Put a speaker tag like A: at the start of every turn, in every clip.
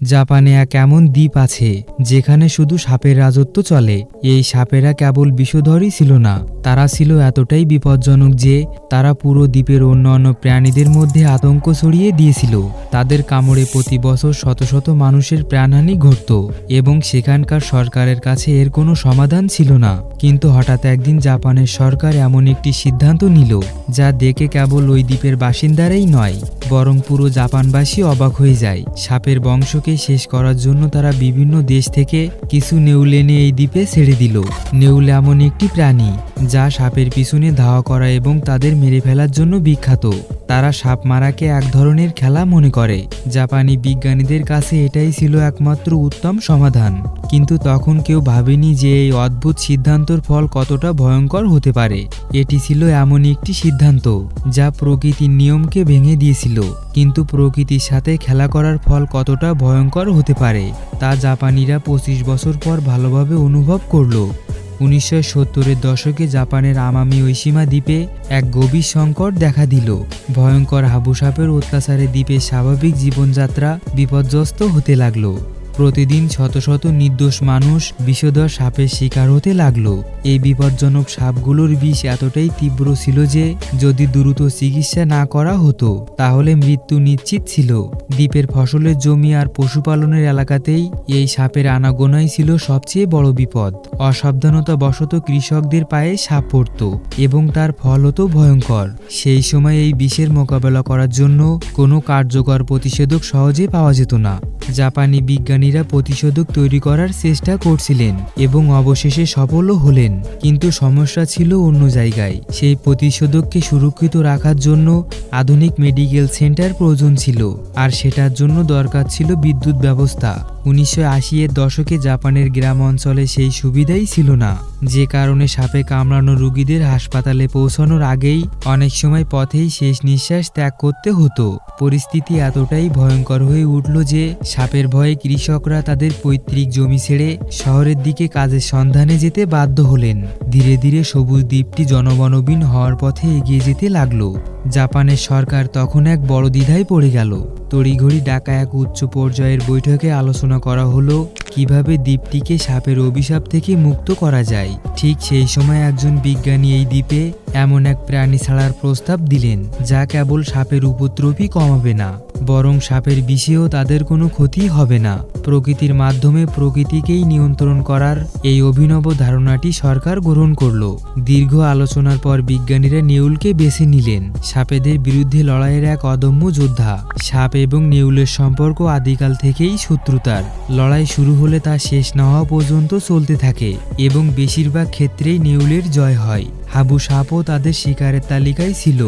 A: জাপানে এক এমন দ্বীপ আছে, যেখানে শুধু সাপের রাজত্ব চলে। এই সাপেরা কেবল বিষধরই ছিল না, তারা ছিল এতটাই বিপজ্জনক যে, তারা পুরো দ্বীপের অন্যান্য প্রাণীদের মধ্যে আতঙ্ক ছড়িয়ে দিয়েছিল। তাদের কামড়ে প্রতি বছর শত শত মানুষের প্রাণহানি ঘটত এবং সেখানকার সরকারের কাছে এর কোনো সমাধান ছিল না। কিন্তু হঠাৎ একদিন জাপানের সরকার এমন একটি সিদ্ধান্ত নিল, যা দেখে কেবল ওই দ্বীপের বাসিন্দারাই নয়, বরং পুরো জাপানবাসী অবাক হয়ে যায়। সাপের বংশকে শেষ করার জন্য তারা বিভিন্ন দেশ থেকে কিছু নেউল এনে এই দ্বীপে ছেড়ে দিল। নেউল এমন একটি প্রাণী, যা সাপের পিছনে ধাওয়া করা এবং তাদের মেরে ফেলার জন্য বিখ্যাত। তারা সাপ মারাকে এক ধরনের খেলা মনে করে। জাপানি বিজ্ঞানীদের কাছে এটাই ছিল একমাত্র উত্তম সমাধান। কিন্তু তখন কেউ ভাবেনি যে এই অদ্ভুত সিদ্ধান্তর ফল কতটা ভয়ঙ্কর হতে পারে। এটি ছিল এমন একটি সিদ্ধান্ত, যা প্রকৃতির নিয়মকে ভেঙে দিয়েছিল, কিন্তু প্রকৃতির সাথে খেলা করার ফল কতটা ভয়ঙ্কর হতে পারে, তা জাপানিরা পঁচিশ বছর পর ভালোভাবে অনুভব করল। উনিশশো সত্তরের দশকে জাপানের আমামি ঐসীমা দ্বীপে এক গভীর সংকট দেখা দিল। ভয়ঙ্কর হাবুসাপের অত্যাচারে দ্বীপের স্বাভাবিক জীবনযাত্রা বিপর্যস্ত হতে লাগল। প্রতিদিন শত শত নির্দোষ মানুষ বিষধর সাপের শিকার হতে লাগল। এই বিপজ্জনক সাপগুলোর বিষ এতটাই তীব্র ছিল যে, যদি দ্রুত চিকিৎসা না করা হতো, তাহলে মৃত্যু নিশ্চিত ছিল। দ্বীপের ফসলের জমি আর পশুপালনের এলাকাতেই এই সাপের আনাগোনাই ছিল সবচেয়ে বড় বিপদ। অসাবধানতা বশত কৃষকদের পায়ে সাপ পড়ত এবং তার ফল হতো ভয়ঙ্কর। সেই সময় এই বিষের মোকাবেলা করার জন্য কোনো কার্যকর প্রতিষেধক সহজে পাওয়া যেত না। জাপানি বিজ্ঞানীরা প্রতিষেধক তৈরি করার চেষ্টা করছিলেন এবং অবশেষে সফলও হলেন। কিন্তু সমস্যা ছিল অন্য জায়গায়। সেই প্রতিষেধককে সুরক্ষিত রাখার জন্য আধুনিক মেডিকেল সেন্টার প্রয়োজন ছিল। আর সেটার জন্য দরকার ছিল বিদ্যুৎ ব্যবস্থা। উনিশশো আশি এর দশকে জাপানের গ্রাম অঞ্চলে সেই সুবিধাই ছিল না। যে কারণে সাপে কামড়ানো রুগীদের হাসপাতালে পৌঁছানোর আগেই অনেক সময় পথেই শেষ নিঃশ্বাস ত্যাগ করতে হতো। পরিস্থিতি এতটাই ভয়ঙ্কর হয়ে উঠল যে সাপের ভয়ে কৃষকরা তাদের পৈতৃক জমি ছেড়ে শহরের দিকে কাজের সন্ধানে যেতে বাধ্য হলেন। ধীরে ধীরে সবুজ দ্বীপটি জনবনবিন হওয়ার পথে এগিয়ে যেতে লাগল। জাপানের সরকার তখন এক বড় দ্বিধায় পড়ে গেল। তড়িঘড়ি ডাকা এক উচ্চ পর্যায়ের বৈঠকে আলোচনা করা হলো কীভাবে দ্বীপটিকে সাপের অভিশাপ থেকে মুক্ত করা যায়। ঠিক সেই সময় একজন বিজ্ঞানী এই দ্বীপে এমন এক প্রাণী ছাড়ার প্রস্তাব দিলেন, যা কেবল সাপের উপদ্রবই কমাবে না, বরং সাপের বিষেও তাদের কোনো ক্ষতি হবে না। প্রকৃতির মাধ্যমে প্রকৃতিকেই নিয়ন্ত্রণ করার এই অভিনব ধারণাটি সরকার গ্রহণ করল। দীর্ঘ আলোচনার পর বিজ্ঞানীরা নেউলকে বেছে নিলেন, সাপেদের বিরুদ্ধে লড়াইয়ের এক অদম্য যোদ্ধা। সাপ এবং নেউলের সম্পর্ক আদিকাল থেকেই শত্রুতার। লড়াই শুরু হলে তা শেষ না হওয়া পর্যন্ত চলতে থাকে এবং বেশিরভাগ ক্ষেত্রেই নেউলের জয় হয়। হাবু সাপও তাদের শিকারের তালিকায় ছিল।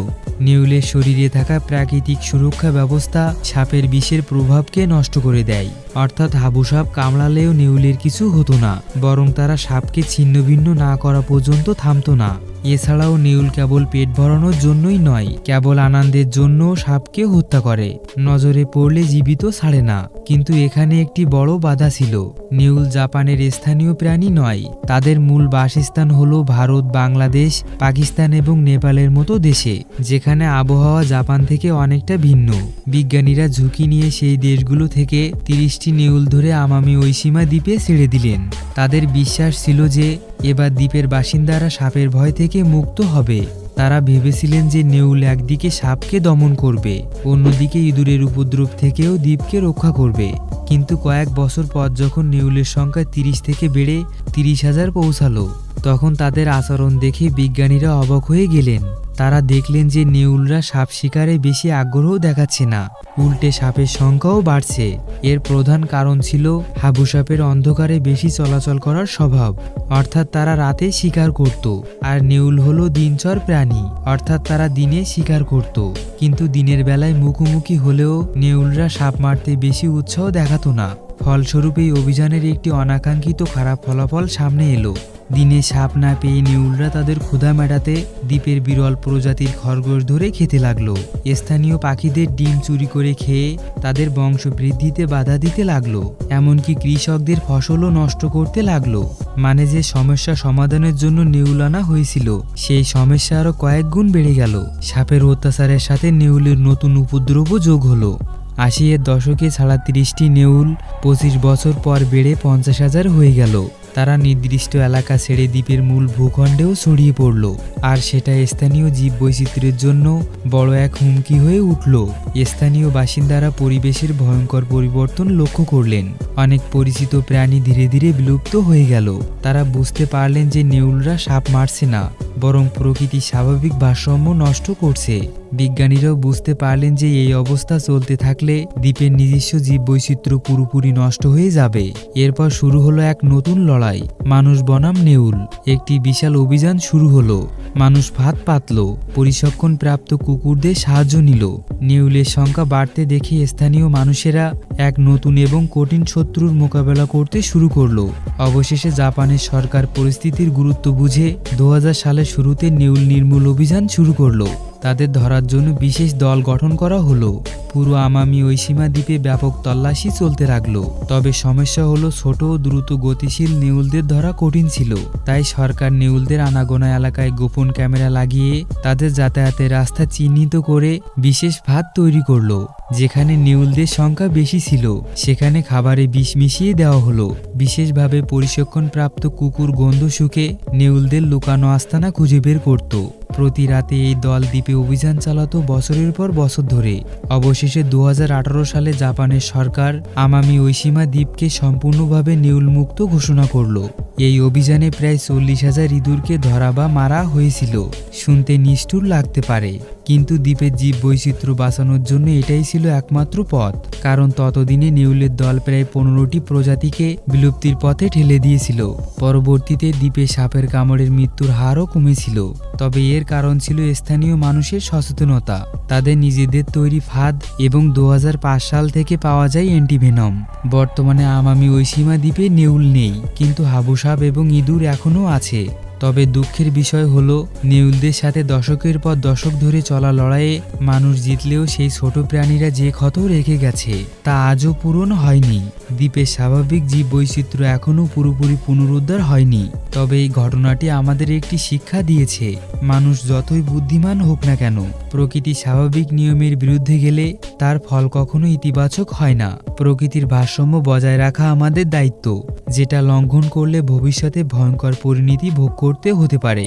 A: নেউলের শরীরে থাকা প্রাকৃতিক সুরক্ষা ব্যবস্থা সাপের বিষের প্রভাবকে নষ্ট করে দেয়। অর্থাৎ হাবু সাপ কামড়ালেও নেউলের কিছু হতো না, বরং তারা সাপকে ছিন্নভিন্ন না করা পর্যন্ত থামতো না। এছাড়াও নেউল কেবল পেট ভরানোর জন্যই নয়, কেবল আনন্দের জন্য সাপকে হত্যা করে। নজরে পড়লে জীবিত ছাড়ে না, কিন্তু এখানে একটি বড় বাধা ছিল। নেউল জাপানের স্থানীয় প্রাণী নয়, তাদের মূল বাসস্থান হলো ভারত, বাংলাদেশ, পাকিস্তান এবং নেপালের মতো দেশে, যেখানে আবহাওয়া জাপান থেকে অনেকটা ভিন্ন। বিজ্ঞানীরা ঝুঁকি নিয়ে সেই দেশগুলো থেকে তিরিশটি নেউল ধরে আমামি ঐসীমা দ্বীপে ছেড়ে দিলেন। তাদের বিশ্বাস ছিল যে এবার দ্বীপের বাসিন্দারা সাপের ভয় থেকে মুক্ত হবে। তারা ভেবেছিলেন যে নেউল একদিকে সাপকে দমন করবে, অন্যদিকে ইঁদুরের উপদ্রব থেকেও দ্বীপকে রক্ষা করবে। কিন্তু কয়েক বছর পর যখন নেউলের সংখ্যা তিরিশ থেকে বেড়ে তিরিশ হাজার পৌঁছালো, তখন তাদের আচরণ দেখে বিজ্ঞানীরা অবাক হয়ে গেলেন। তারা দেখলেন যে নেউলরা সাপ শিকারে বেশি আগ্রহ দেখাচ্ছে না। উল্টে সাপের সংখ্যাও বাড়ছে। এর প্রধান কারণ ছিল হাবু সাপের অন্ধকারে বেশি চলাচল করার স্বভাব। অর্থাৎ তারা রাতে শিকার করত। আর নেউল হলো দিনচর প্রাণী। অর্থাৎ তারা দিনে শিকার করত। কিন্তু দিনের বেলায় মুখোমুখি হলেও নেউলরা সাপ মারতে বেশি উৎসাহ দেখাতো না। ফলস্বরূপ এই অভিযানের একটি অনাকাঙ্ক্ষিত খারাপ ফলাফল সামনে এলো। দিনে সাপ না পেয়ে নেউলরা তাদের ক্ষুধা মেটাতে দ্বীপের বিরল প্রজাতির খরগোশ ধরে খেতে লাগল। স্থানীয় পাখিদের ডিম চুরি করে খেয়ে তাদের বংশ বৃদ্ধিতে বাধা দিতে লাগল। এমনকি কৃষকদের ফসলও নষ্ট করতে লাগল। মানে যে সমস্যা সমাধানের জন্য নেউল আনা হয়েছিল, সেই সমস্যা আরও কয়েক গুণ বেড়ে গেল। সাপের অত্যাচারের সাথে নেউলের নতুন উপদ্রবও যোগ হলো। আশি এর দশকে ছাড়া তিরিশটি নেউল পঁচিশ বছর পর বেড়ে পঞ্চাশ হাজার হয়ে গেল। তারা নির্দিষ্ট এলাকা ছেড়ে দ্বীপের মূল ভূখণ্ডেও ছড়িয়ে পড়ল। আর সেটা স্থানীয় জীব বৈচিত্র্যের জন্য বড় এক হুমকি হয়ে উঠল। স্থানীয় বাসিন্দারা পরিবেশের ভয়ঙ্কর পরিবর্তন লক্ষ্য করলেন। অনেক পরিচিত প্রাণী ধীরে ধীরে বিলুপ্ত হয়ে গেল। তারা বুঝতে পারলেন যে নেউলরা সাপ মারছে না। বরং প্রকৃতি স্বাভাবিক ভারসাম্য নষ্ট করছে। বিজ্ঞানীরাও বুঝতে পারলেন যে এই অবস্থা চলতে থাকলে দ্বীপের নিজস্ব জীববৈচিত্র্য পুরোপুরি নষ্ট হয়ে যাবে। এরপর শুরু হলো এক নতুন লড়াই, মানুষ বনাম নেউল। একটি বিশাল অভিযান শুরু হলো। মানুষ ভাত পাতল পরিসক্ষণ প্রাপ্ত কুকুরদের সাহায্য নিল। নেউলের সংখ্যা বাড়তে দেখে স্থানীয় মানুষেরা এক নতুন এবং কঠিন শত্রুর মোকাবেলা করতে শুরু করল। অবশেষে জাপানের সরকার পরিস্থিতির গুরুত্ব বুঝে দু সালের শুরুতে নেউল নির্মূল অভিযান শুরু করল। তাদের ধরার জন্য বিশেষ দল গঠন করা হলো। পুরো আমামি ঐসীমা দ্বীপে ব্যাপক তল্লাশি চলতে লাগল। তবে সমস্যা হলো ছোট ও দ্রুত গতিশীল নেউলদের ধরা কঠিন ছিল। তাই সরকার নেউলদের আনাগোনা এলাকায় গোপন ক্যামেরা লাগিয়ে তাদের যাতায়াতের রাস্তা চিহ্নিত করে বিশেষ ভাত তৈরি করল, যেখানে নেউলদের সংখ্যা বেশি ছিল। সেখানে খাবারে বিষ মিশিয়ে দেওয়া হলো। বিশেষভাবে পরিসক্ষণপ্রাপ্ত কুকুর গন্ধ শুকে নেউলদের লুকানো আস্তানা খুঁজে বের করত। প্রতি রাতে এই দল দ্বীপে অভিযান চালাত বছরের পর বছর ধরে। অবশেষে দু হাজার আঠেরো সালে জাপানের সরকার আমামি ঐসীমা দ্বীপকে সম্পূর্ণভাবে নিউলমুক্ত ঘোষণা করল। এই অভিযানে প্রায় চল্লিশ হাজার ইঁদুরকে ধরা বা মারা হয়েছিল। শুনতে নিষ্ঠুর লাগতে পারে, কিন্তু দ্বীপের জীব বৈচিত্র্য বাঁচানোর জন্য এটাই ছিল একমাত্র পথ। কারণ ততদিনে নেউলের দল প্রায় পনেরোটি প্রজাতিকে বিলুপ্তির পথে ঠেলে দিয়েছিল। পরবর্তীতে দ্বীপে সাপের কামড়ের মৃত্যুর হারও কমেছিল। তবে এর কারণ ছিল স্থানীয় মানুষের সচেতনতা। তাদের নিজেদের তৈরি ফাঁদ এবং দু হাজার পাঁচ সাল থেকে পাওয়া যায় অ্যান্টিভেনম। বর্তমানে আমামি ঐসীমা দ্বীপে নেউল নেই, কিন্তু হাবুসাপ এবং ইঁদুর এখনও আছে। তবে দুঃখের বিষয় হলো, নেউলদের সাথে দশকের পর দশক ধরে চলা লড়াইয়ে মানুষ জিতলেও সেই ছোট প্রাণীরা যে ক্ষত রেখে গেছে, তা আজও পূরণ হয়নি। দ্বীপের স্বাভাবিক জীব বৈচিত্র্য এখনও পুরোপুরি পুনরুদ্ধার হয়নি। তবে এই ঘটনাটি আমাদের একটি শিক্ষা দিয়েছে, মানুষ যতই বুদ্ধিমান হোক না কেন, প্রকৃতি স্বাভাবিক নিয়মের বিরুদ্ধে গেলে তার ফল কখনো ইতিবাচক হয় না। প্রকৃতির ভারসাম্য বজায় রাখা আমাদের দায়িত্ব, যেটা লঙ্ঘন করলে ভবিষ্যতে ভয়ঙ্কর পরিণতি ভোগ করতে হতে পারে।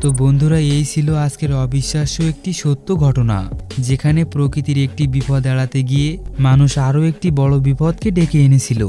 A: তো বন্ধুরা, এই ছিল আজকের অবিশ্বাস্য একটি সত্য ঘটনা, যেখানে প্রকৃতির একটি বিপদ এড়াতে গিয়ে মানুষ আরও একটি বড় বিপদকে ডেকে এনেছিল।